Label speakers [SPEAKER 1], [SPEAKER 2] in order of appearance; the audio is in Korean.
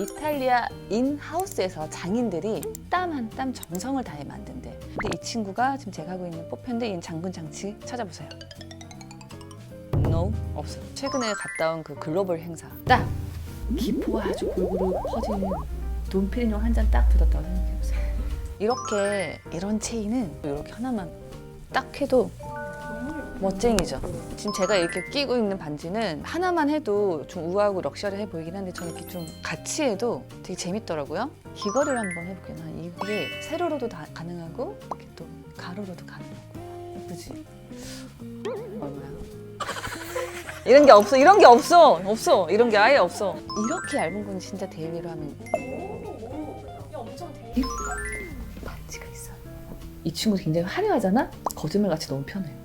[SPEAKER 1] 이탈리아 인하우스에서 장인들이 땀한 땀 정성을 다해 만든대. 근데 이 친구가 지금 제가 하고 있는 포편데 이 장군 장치 찾아보세요. No 없어. 최근에 갔다 온 그 글로벌 행사. 딱 기포가 아주 골고루 퍼지는 돈피리뇽 한 잔 딱 들었다고 생각해보세요. 이렇게 이런 체인은 이렇게 하나만 딱 해도 멋쟁이죠. 지금 제가 이렇게 끼고 있는 반지는 하나만 해도 좀 우아하고 럭셔리해 보이긴 한데 저는 이렇게 좀 같이 해도 되게 재밌더라고요. 귀걸이를 한번 해볼게요. 난 이게 세로로도 다 가능하고 이렇게 또 가로로도 가능하고 예쁘지? 얼마야? 이런 게 없어. 이런 게 없어. 없어. 이런 게 아예 없어. 이렇게 얇은 건 진짜 데일리로 하면 반지가 있어요. 이 친구 굉장히 화려하잖아? 거짓말 같이 너무 편해.